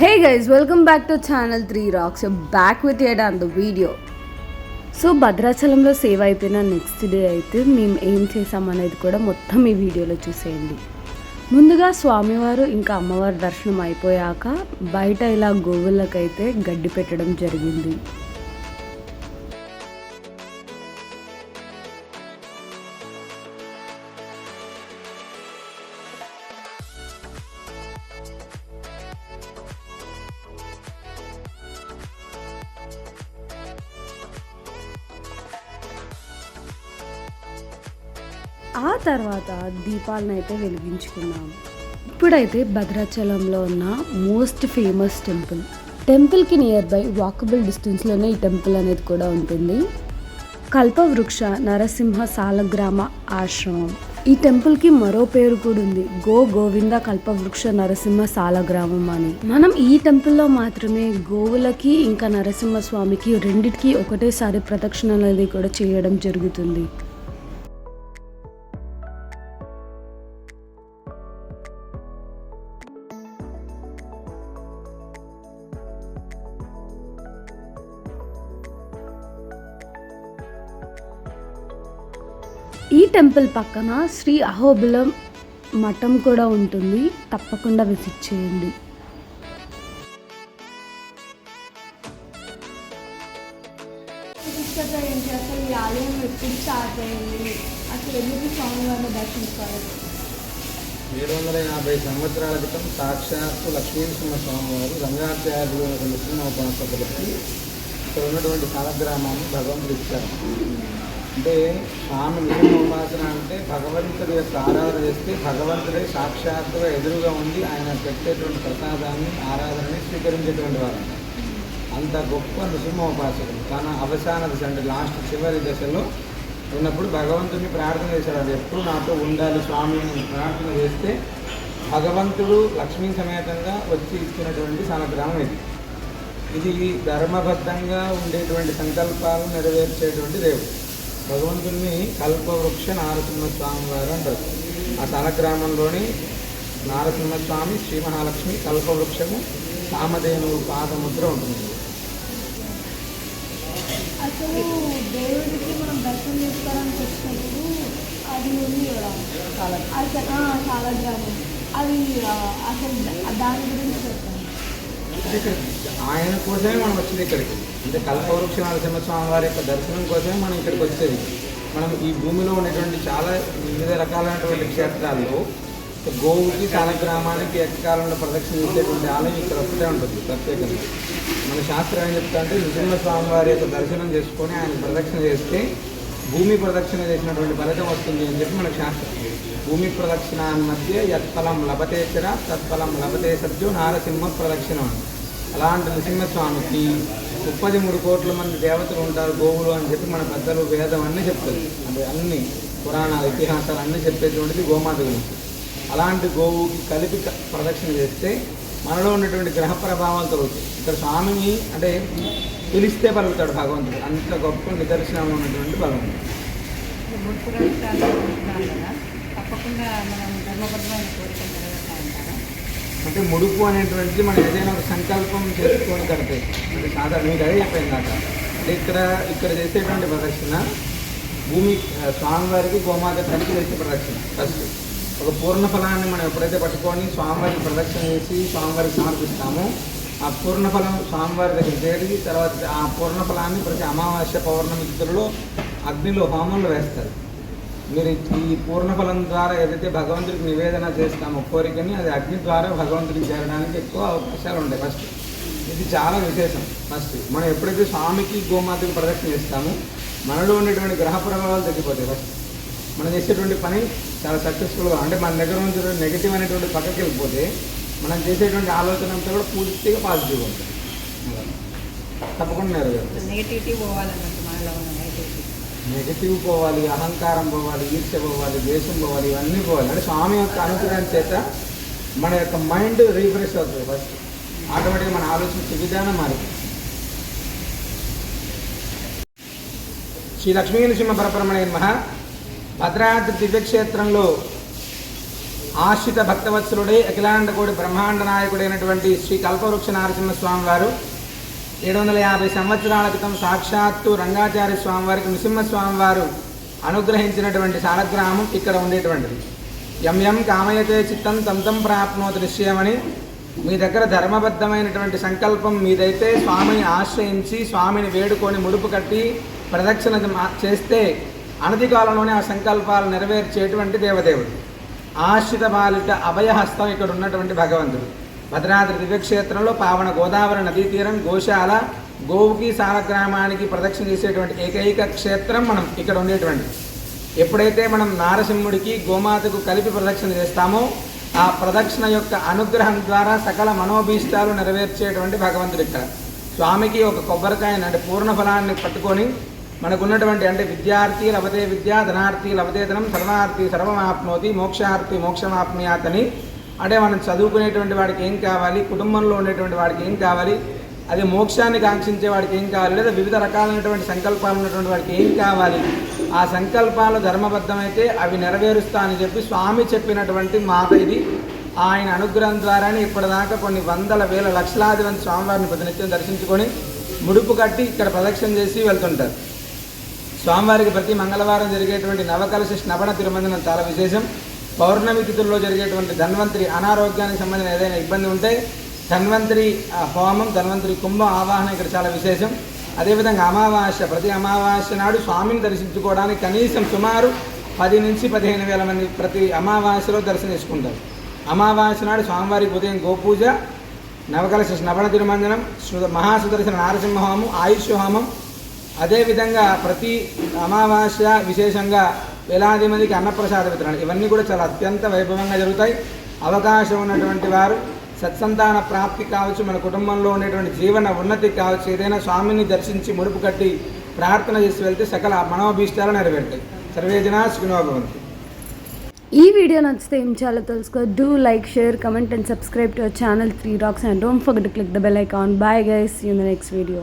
Hey guys welcome back to channel three rocks back with ed on the video so భద్రాచలంలో save అయిపోయిన next day అయితే మేము ఏం చేసామనేది కూడా మొత్తం ఈ వీడియోలో చూసేయండి. ముందుగా స్వామివారు ఇంకా అమ్మవారి దర్శనం అయిపోయాక బయట ఇలా గోవులకైతే గడ్డి పెట్టడం జరిగింది. ఆ తర్వాత దీపాలను అయితే వెలిగించుకున్నాం. ఇప్పుడైతే భద్రాచలంలో ఉన్న మోస్ట్ ఫేమస్ టెంపుల్. టెంపుల్కి నియర్ బై వాకబుల్ డిస్టెన్స్లోనే ఈ టెంపుల్ అనేది కూడా ఉంటుంది. కల్పవృక్ష నరసింహ సాలగ్రామ ఆశ్రమం. ఈ టెంపుల్కి మరో పేరు కూడా ఉంది. గో గోవింద కల్పవృక్ష నరసింహ సాలగ్రామం అని. మనం ఈ టెంపుల్లో మాత్రమే గోవులకి ఇంకా నరసింహ స్వామికి రెండిటికి ఒకటేసారి ప్రదక్షిణ అనేది కూడా చేయడం జరుగుతుంది. ఈ టెంపుల్ పక్కన శ్రీ అహోబిలం మఠం కూడా ఉంటుంది. తప్పకుండా విజిట్ చేయండి. అసలు ఈ ఆలయం ఎప్పుడు స్టార్ట్ అయింది అసలు ఎందుకు స్వామివారిని దర్శించుకోవాలి ఏడు వందల యాభై సంవత్సరాల క్రితం సాక్షాత్తు లక్ష్మీనరసింహ స్వామివారు రంగాచార్యులు నృసింహోపాసకులకి ఇక్కడ ఉన్నటువంటి సాలగ్రామాన్ని భగవంతుడు ఇచ్చారు. అంటే స్వామి ఉపాసన అంటే భగవంతుడి యొక్క ఆరాధన చేస్తే భగవంతుడే సాక్షాత్తుగా ఎదురుగా ఉండి ఆయన పెట్టేటువంటి ప్రసాదాన్ని ఆరాధనని స్వీకరించేటువంటి వారు అంత గొప్ప నృసింహోపాసకుడు తన అవసాన దశ అంటే లాస్ట్ చివరి దశలో ఉన్నప్పుడు భగవంతుడిని ప్రార్థన చేశాడు. అది ఎప్పుడు నాతో ఉండాలి స్వామి అని ప్రార్థన చేస్తే భగవంతుడు లక్ష్మీ సమేతంగా వచ్చి ఇచ్చినటువంటి సాలగ్రామం ఇది. ఇది ధర్మబద్ధంగా ఉండేటువంటి సంకల్పాలను నెరవేర్చేటువంటి దేవుడు. భగవంతుడిని కల్పవృక్ష నారసింహ స్వామి వారు అంటారు. ఆ సాలగ్రామంలోని నారసింహస్వామి శ్రీ మహాలక్ష్మి కల్పవృక్షము కామధేనువు పాదముద్ర ఉంటుంది. అసలు దేవుడికి మనం దర్శనం చేసుకోవడానికి వచ్చినప్పుడు అది ఉంది కదా. అసలు ఆ, చాలా గ్రామం. అది అసలు దాని గురించి చెప్తాను ఆయన కోసమే మనం వచ్చింది ఇక్కడికి. అంటే కల్పవృక్ష నరసింహస్వామి వారి యొక్క దర్శనం కోసమే మనం ఇక్కడికి వచ్చేది. మనం ఈ భూమిలో ఉన్నటువంటి చాలా వివిధ రకాలైనటువంటి క్షేత్రాల్లో గోవుకి సాలగ్రామానికి ఏకకాలంలో ప్రదక్షిణ చేసేటువంటి ఆలయం ఇక్కడ ఒకటే ఉంటుంది ప్రత్యేకంగా. మన శాస్త్రం ఏం చెప్తా అంటే నృసింహస్వామి వారి యొక్క దర్శనం చేసుకొని ఆయన ప్రదక్షిణ చేస్తే భూమి ప్రదక్షిణ చేసినటువంటి ఫలితం వస్తుంది అని చెప్పి మనకు శాస్త్రం. భూమి ప్రదక్షిణ మధ్య యత్ఫలం లభతేచర తత్ఫలం లభతే సత్యో నారసింహ ప్రదక్షిణ అని అలాంటి నృసింహస్వామికి ముప్పది మూడు కోట్ల మంది దేవతలు ఉంటారు గోవులు అని చెప్పి మన పెద్దలు వేదం అన్నీ చెప్తుంది. అంటే అన్ని పురాణాలు ఇతిహాసాలు అన్నీ చెప్పేటువంటిది గోమాత గురించి. అలాంటి గోవుకి కలిపి క- ప్రదక్షిణ చేస్తే మనలో ఉన్నటువంటి గ్రహ ప్రభావాలు తొలగుతాయి ఇక్కడ స్వామిని అంటే పిలిస్తే పలుకుతాడు భగవంతుడు. అంత గొప్ప నిదర్శనం ఉన్నటువంటి భగవంతుడు. అంటే ముడుపు అనేటువంటిది మనం ఏదైనా ఒక సంకల్పం చేసుకొని కడితే అంటే సాధారణ మీకు అదే చెప్పాను కాక అంటే ఇక్కడ ఇక్కడ చేసేటువంటి ప్రదక్షిణ భూమి స్వామివారికి గోమాత తల్లికి చేసే ప్రదక్షిణ ఫస్ట్. ఒక పూర్ణ ఫలాన్ని మనం ఎప్పుడైతే పట్టుకొని స్వామివారికి ప్రదక్షిణ చేసి స్వామివారికి సమర్పిస్తామో ఆ పూర్ణ ఫలం స్వామివారి దగ్గర చేరి తర్వాత ఆ పూర్ణ ఫలాన్ని ప్రతి అమావాస్య పౌర్ణమి తిథులలో అగ్నిలో హోమంలో వేస్తారు. మీరు ఈ పూర్ణ ఫలం ద్వారా ఏదైతే భగవంతుడికి నివేదన చేస్తామో కోరికని అది అగ్ని ద్వారా భగవంతుడికి చేరడానికి ఎక్కువ అవకాశాలు ఉంటాయి ఫస్ట్ ఇది చాలా విశేషం. ఫస్ట్ మనం ఎప్పుడైతే స్వామికి గోమాతకి ప్రదక్షిణ చేస్తామో మనలో ఉండేటువంటి గ్రహ ప్రభావాలు తగ్గిపోతాయి ఫస్ట్ మనం చేసేటువంటి పని చాలా సక్సెస్ఫుల్గా అంటే మన దగ్గర నుంచి నెగిటివ్ అనేటువంటి పక్కకి వెళ్ళిపోతే మనం చేసేటువంటి ఆలోచన అంతా కూడా పూర్తిగా పాజిటివ్గా ఉంటుంది. తప్పకుండా నెగిటివిటీ పోవాలన్నట్టు మనలో ఉన్న నెగిటివిటీ నెగటివ్ పోవాలి అహంకారం పోవాలి ఈర్ష్య పోవాలి దేశం పోవాలి ఇవన్నీ పోవాలి. అంటే స్వామి యొక్క అనుగ్రహం చేత మన యొక్క మైండ్ రీఫ్రెష్ అవుతుంది ఫస్ట్ ఆటోమేటిక్గా మన ఆలోచించే విధానం మారుతుంది శ్రీ లక్ష్మీ నరసింహ పరపరమణ మహా భద్రాద్రి దివ్యక్షేత్రంలో ఆశ్రిత భక్తవత్సలుడే అఖిలాండకోడి బ్రహ్మాండ నాయకుడైనటువంటి శ్రీ కల్పవృక్ష నారసింహస్వామి వారు ఏడు వందల యాభై సంవత్సరాల క్రితం సాక్షాత్తు రంగాచార్య స్వామి వారికి నృసింహస్వామి వారు అనుగ్రహించినటువంటి శాలగ్రామం ఇక్కడ ఉండేటువంటిది. ఎం ఎం కామయతే చిత్తం తంతం తం ప్రాప్నోతి నిశ్చయమని మీ దగ్గర ధర్మబద్ధమైనటువంటి సంకల్పం మీదైతే స్వామిని ఆశ్రయించి స్వామిని వేడుకొని ముడుపు కట్టి ప్రదక్షిణ చేస్తే అనతి కాలంలోనే ఆ సంకల్పాలు నెరవేర్చేటువంటి దేవదేవుడు. ఆశ్రిత బాలిట అభయహస్తం ఇక్కడ ఉన్నటువంటి భగవంతుడు. భద్రాద్రి దివ్యక్షేత్రంలో పావన గోదావరి నదీ తీరం గోశాల గోవుకి సాలగ్రామానికి ప్రదక్షిణ చేసేటువంటి ఏకైక క్షేత్రం మనం ఇక్కడ ఉండేటువంటి. ఎప్పుడైతే మనం నారసింహుడికి గోమాతకు కలిపి ప్రదక్షిణ చేస్తామో ఆ ప్రదక్షిణ యొక్క అనుగ్రహం ద్వారా సకల మనోభీష్టాలు నెరవేర్చేటువంటి భగవంతుడు ఇక్కడ. స్వామికి ఒక కొబ్బరికాయని అంటే పూర్ణ ఫలాన్ని పట్టుకొని మనకున్నటువంటి అంటే విద్యార్థి లభతే విద్య ధనార్థి లభతే ధనం సర్వార్థి సర్వమాప్నోతి మోక్షార్థి మోక్షమాప్నియాతని. అంటే మనం చదువుకునేటువంటి వాడికి ఏం కావాలి? కుటుంబంలో ఉండేటువంటి వాడికి ఏం కావాలి? అదే మోక్షాన్ని కాంక్షించే వాడికి ఏం కావాలి? లేదా వివిధ రకాలైనటువంటి సంకల్పాలు ఉన్నటువంటి వాడికి ఏం కావాలి? ఆ సంకల్పాలు ధర్మబద్ధమైతే అవి నెరవేరుస్తా అని చెప్పి స్వామి చెప్పినటువంటి మాట ఇది. ఆయన అనుగ్రహం ద్వారానే ఇప్పటిదాకా కొన్ని వందల వేల లక్షలాది మంది స్వామివారిని ప్రతినిత్యం దర్శించుకొని ముడుపు కట్టి ఇక్కడ ప్రదక్షిణ చేసి వెళ్తుంటారు. స్వామివారికి ప్రతి మంగళవారం జరిగేటువంటి నవకలశ స్నపణ తిరుమంజనం చాలా విశేషం. పౌర్ణమి తిథుల్లో జరిగేటువంటి ధన్వంతరి అనారోగ్యానికి సంబంధించిన ఏదైనా ఇబ్బంది ఉంటే ధన్వంతరి హోమం ధన్వంతరి కుంభం ఆవాహన ఇక్కడ చాలా విశేషం. అదేవిధంగా అమావాస్య ప్రతి అమావాస్య నాడు స్వామిని దర్శించుకోవడానికి కనీసం సుమారు పది నుంచి పదిహేను వేల మంది ప్రతి అమావాస్యలో దర్శనం చేసుకుంటారు. అమావాస్య నాడు స్వామివారికి ఉదయం గోపూజ నవకలశ స్నపణ తిరుమంజనం మహాసుదర్శన నారసింహ హోమం ఆయుష్ హోమం అదేవిధంగా ప్రతి అమావాస్య విశేషంగా వేలాది మందికి అన్నప్రసాద వితరణ. ఇవన్నీ కూడా చాలా అత్యంత వైభవంగా జరుగుతాయి. అవకాశం ఉన్నటువంటి వారు సత్సంతాన ప్రాప్తి కావచ్చు మన కుటుంబంలో ఉండేటువంటి జీవన ఉన్నతి కావచ్చు ఏదైనా స్వామిని దర్శించి ముడుపు కట్టి ప్రార్థన చేసి వెళ్తే సకల మనోభీష్టాలు నెరవేరుతాయి. సర్వే జనా ఈ వీడియో నచ్చితే ఏం చేయాలో తెలుసుకో. Do like share comment and subscribe to our channel three rocks and don't forget click the bell icon bye guys in the next video